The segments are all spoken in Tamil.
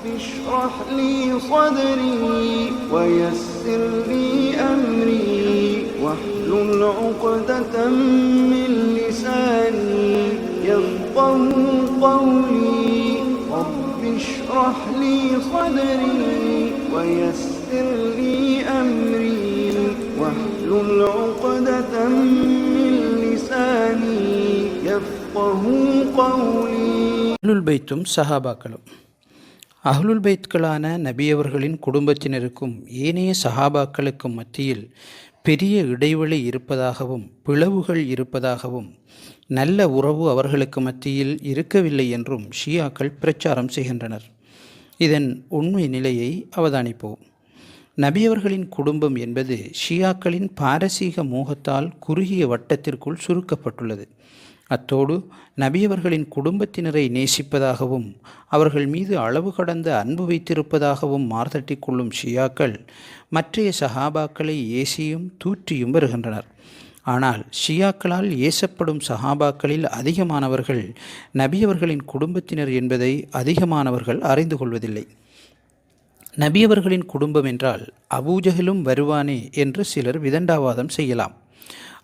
رب اشرح لي صدري ويسر لي أمري واحلل عقدة من لساني يفقه قولي. رب اشرح لي صدري ويسر لي أمري. واحلل عقدة من ലസാനി قولي. ഖൗലി البيت سهابا സഹാബാക്കളും அஹ்லுல் பைத்களான நபியவர்களின் குடும்பத்தினருக்கும் ஏனைய சஹாபாக்களுக்கும் மத்தியில் பெரிய இடைவெளி இருப்பதாகவும் பிளவுகள் இருப்பதாகவும் நல்ல உறவு அவர்களுக்கு மத்தியில் இருக்கவில்லை என்றும் ஷியாக்கள் பிரச்சாரம் செய்கின்றனர். இதன் உண்மை நிலையை அவதானிப்போம். நபியவர்களின் குடும்பம் என்பது ஷியாக்களின் பாரசீக மோகத்தால் குறுகிய வட்டத்திற்குள் சுருக்கப்பட்டுள்ளது. அத்தோடு நபியவர்களின் குடும்பத்தினரை நேசிப்பதாகவும் அவர்கள் மீது அளவு கடந்த அன்பு வைத்திருப்பதாகவும் மார்தட்டிக் கொள்ளும் ஷியாக்கள் மற்றைய சஹாபாக்களை ஏசியும் தூற்றியும் வருகின்றனர். ஆனால் ஷியாக்களால் ஏசப்படும் சஹாபாக்களில் அதிகமானவர்கள் நபியவர்களின் குடும்பத்தினர் என்பதை அதிகமானவர்கள் அறிந்து கொள்வதில்லை. நபியவர்களின் குடும்பம் என்றால் அபூஜகலும் வருவானே என்று சிலர் விதண்டாவாதம் செய்யலாம்.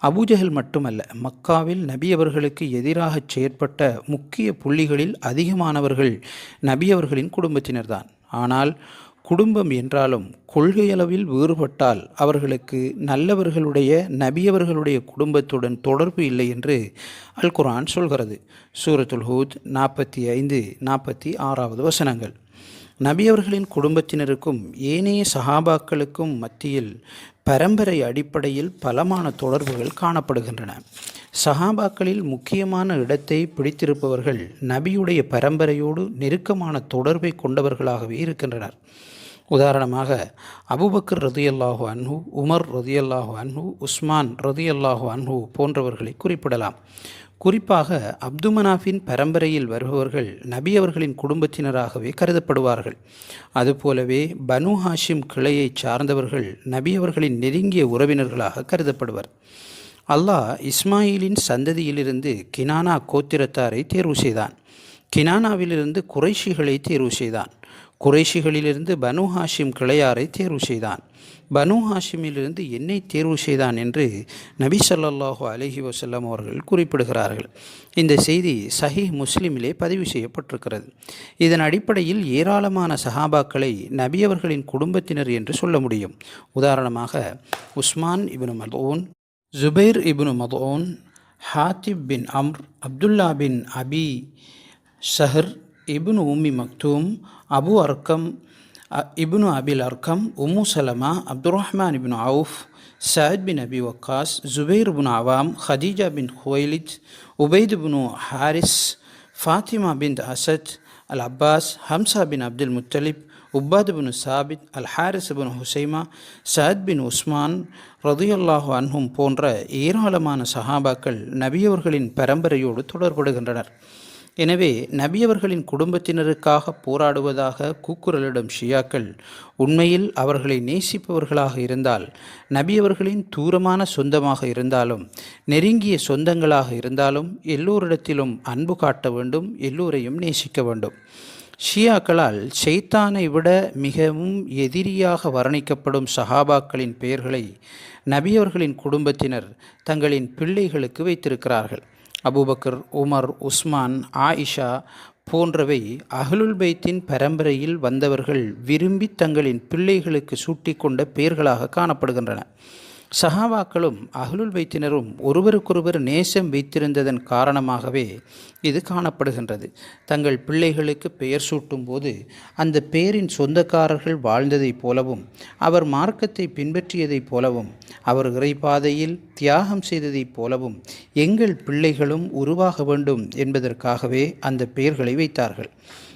அபுஜஹல் மட்டுமல்ல மக்காவில் நபியவர்களுக்கு எதிராக செயற்பட்ட முக்கிய புள்ளிகளில் அதிகமானவர்கள் நபியவர்களின் குடும்பத்தினர்தான். ஆனால் குடும்பம் என்றாலும் கொள்கையளவில் வேறுபட்டால் அவர்களுக்கு நல்லவர்களுடைய நபியவர்களுடைய குடும்பத்துடன் தொடர்பு இல்லை என்று அல் குரான் சொல்கிறது. சூரத்துல் ஹூத் நாற்பத்தி ஐந்து நாற்பத்தி ஆறாவது வசனங்கள். நபியவர்களின் குடும்பத்தினருக்கும் ஏனைய சஹாபாக்களுக்கும் மத்தியில் பரம்பரை அடிப்படையில் பலமான தொடர்புகள் காணப்படுகின்றன. சஹாபாக்களில் முக்கியமான இடத்தை பிடித்திருப்பவர்கள் நபியுடைய பரம்பரையோடு நெருக்கமான தொடர்பை கொண்டவர்களாகவே இருக்கின்றனர். உதாரணமாக அபுபக்கர் ரதியல்லாஹு அன்ஹு உமர் ரதியல்லாஹு அன்ஹு உஸ்மான் ரதியல்லாஹு அன்ஹு போன்றவர்களை குறிப்பிடலாம். குறிப்பாக அப்துமனாஃபின் பரம்பரையில் வருபவர்கள் நபி அவர்களின் குடும்பத்தினராகவே கருதப்படுவார்கள். அதுபோலவே பனு ஹாஷிம் கிளையைச் சார்ந்தவர்கள் நபி அவர்களின் நெருங்கிய உறவினர்களாக கருதப்படுவர். அல்லாஹ் இஸ்மாயிலின் சந்ததியிலிருந்து கினானா கோத்திரத்தாரை தேர்வு செய்தான். கினானாவிலிருந்து குறைஷிகளை தேர்வு செய்தான். குறைஷிகளிலிருந்து பனு ஹாஷிம் கிளையாரை தேர்வு செய்தான். பனு ஹாஷிமிலிருந்து என்னை தேர்வு செய்தான் என்று நபி ஸல்லல்லாஹு அலஹி வசல்லம் அவர்கள் குறிப்பிடுகிறார்கள். இந்த செய்தி சஹி முஸ்லிமிலே பதிவு செய்யப்பட்டிருக்கிறது. இதன் அடிப்படையில் ஏராளமான சஹாபாக்களை நபி அவர்களின் குடும்பத்தினர் என்று சொல்ல முடியும். உதாரணமாக உஸ்மான் இப்னு மதோன் ஜுபைர் இப்னு மதோன் Hatib bin Amr Abdullah bin Abi Shaher இப்னு உம்மி Maktoom Abu Arqam Ibnu Ibn Abil Arqam Ummu Salama Abdul Rahman Ibn Awf Saad bin Abi Waqqas Zubair bin Awam Khadija bin Khuwaylid Ubaidah bin Harith Fatima bin Asad al Abbas Hamza bin Abdul Muttalib Ubadah bin Samit al Harith bin Khuzaima Saad bin Usman ரதியுல்லாஹு அன்ஹும் போன்ற ஏராளமான சஹாபாக்கள் நபியவர்களின் பரம்பரையோடு தொடர்படுகின்றனர். எனவே நபியவர்களின் குடும்பத்தினருக்காக போராடுவதாக கூக்குரலிடும் ஷியாக்கள் உண்மையில் அவர்களை நேசிப்பவர்களாக இருந்தால் நபியவர்களின் தூரமான சொந்தமாக இருந்தாலும் நெருங்கிய சொந்தங்களாக இருந்தாலும் எல்லோரிடத்திலும் அன்பு காட்ட வேண்டும் எல்லோரையும் நேசிக்க வேண்டும். ஷியாக்களால் சைத்தானை விட மிகவும் எதிரியாக வர்ணிக்கப்படும் சஹாபாக்களின் பெயர்களை நபியவர்களின் குடும்பத்தினர் தங்களின் பிள்ளைகளுக்கு வைத்திருக்கிறார்கள். அபூபக்கர் உமர் உஸ்மான் ஆயிஷா போன்றவை அஹ்லுல் பைத்தின் பரம்பரையில் வந்தவர்கள் விரும்பி தங்களின் பிள்ளைகளுக்கு சூட்டிக்கொண்ட பெயர்களாக காணப்படுகின்றன. சஹாபாக்களும் அஹ்லுல் வைத்தினரும் ஒருவருக்கொருவர் நேசம் வைத்திருந்ததன் காரணமாகவே இது காணப்படுகின்றது. தங்கள் பிள்ளைகளுக்கு பெயர் சூட்டும் போது அந்த பெயரின் சொந்தக்காரர்கள் வாழ்ந்ததைப் போலவும் அவர் மார்க்கத்தை பின்பற்றியதைப் போலவும் அவர் இறைப்பாதையில் தியாகம் செய்ததைப் போலவும் எங்கள் பிள்ளைகளும் உருவாக வேண்டும் என்பதற்காகவே அந்த பெயர்களை வைத்தார்கள்.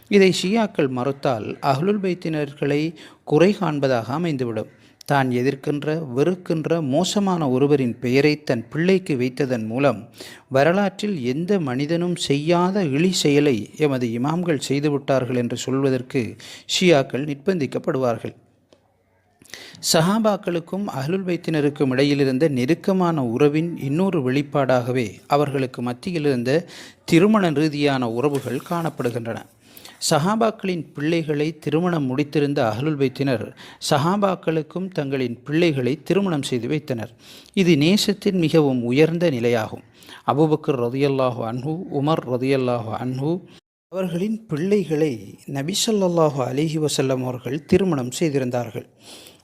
இதை ஷியாக்கள் மறுத்தால் அஹ்லுல் பைத்தினர்களை குறை காண்பதாக அமைந்துவிடும். தான் எதிர்க்கின்ற வெறுக்கின்ற மோசமான ஒருவரின் பெயரை தன் பிள்ளைக்கு வைத்ததன் மூலம் வரலாற்றில் எந்த மனிதனும் செய்யாத இழி செயலை எமது இமாம்கள் செய்துவிட்டார்கள் என்று சொல்வதற்கு ஷியாக்கள் நிர்பந்திக்கப்படுவார்கள். சஹாபாக்களுக்கும் அஹ்லுல் வைத்தினருக்கும் இடையிலிருந்த நெருக்கமான உறவின் இன்னொரு வெளிப்பாடாகவே அவர்களுக்கு மத்தியில் இருந்த திருமண ரீதியான உறவுகள் காணப்படுகின்றன. சஹாபாக்களின் பிள்ளைகளை திருமணம் முடித்திருந்த அஹ்லுல் வைத்தினர் சஹாபாக்களுக்கும் தங்களின் பிள்ளைகளை திருமணம் செய்து வைத்தனர். இது நேசத்தின் மிகவும் உயர்ந்த நிலையாகும். அபுபக்கர் ரதியல்லாஹு அன்ஹு உமர் ரதியல்லாஹு அன்ஹு அவர்களின் பிள்ளைகளை நபிசல்லாஹு அலிஹி வசல்லம் அவர்கள் திருமணம் செய்திருந்தார்கள்.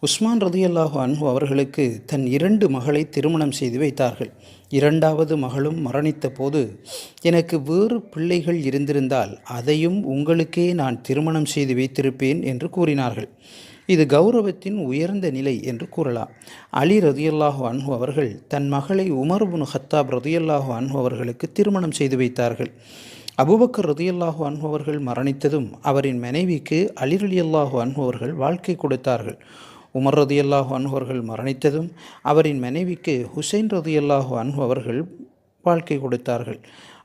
உஸ்மான் ரதியல்லாஹு அன்ஹு அவர்களுக்கு தன் இரண்டு மகளை திருமணம் செய்து வைத்தார்கள். இரண்டாவது மகளும் மரணித்த போது எனக்கு வேறு பிள்ளைகள் இருந்திருந்தால் அதையும் உங்களுக்கே நான் திருமணம் செய்து வைத்திருப்பேன் என்று கூறினார்கள். இது கௌரவத்தின் உயர்ந்த நிலை என்று கூறலாம். அலி ரதியல்லாஹு அன்ஹு அவர்கள் தன் மகளை உமர் புன் ஹத்தாப் ரதியல்லாஹு அன்ஹு அவர்களுக்கு திருமணம் செய்து வைத்தார்கள். அபுபக்கர் ரதியல்லாஹு அன்ஹு அவர்கள் மரணித்ததும் அவரின் மனைவிக்கு அலி ரலியல்லாஹு அன்ஹு அவர்கள் வாழ்க்கை கொடுத்தார்கள். உமர் ரதியல்லாஹு அன்ஹு அவர்கள் மரணித்ததும் அவரின் மனைவிக்கு ஹுசைன் ரதியல்லாஹு அன்ஹு அவர்கள் வாழ்க்கை கொடுத்தார்கள்.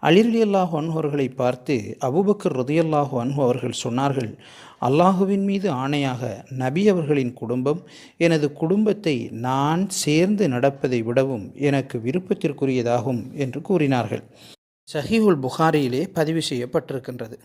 அலி ரலியல்லாஹு அன்ஹு அவர்களை பார்த்து அபுபக்கர் ரதியல்லாஹு அன்ஹு அவர்கள் சொன்னார்கள் அல்லாஹுவின் மீது ஆணையாக நபி அவர்களின் குடும்பம் எனது குடும்பத்தை நான் சேர்ந்து நடப்பதை விடவும் எனக்கு விருப்பத்திற்குரியதாகும் என்று கூறினார்கள். சஹீஹுல் புகாரியிலே பதிவு செய்யப்பட்டிருக்கின்றது.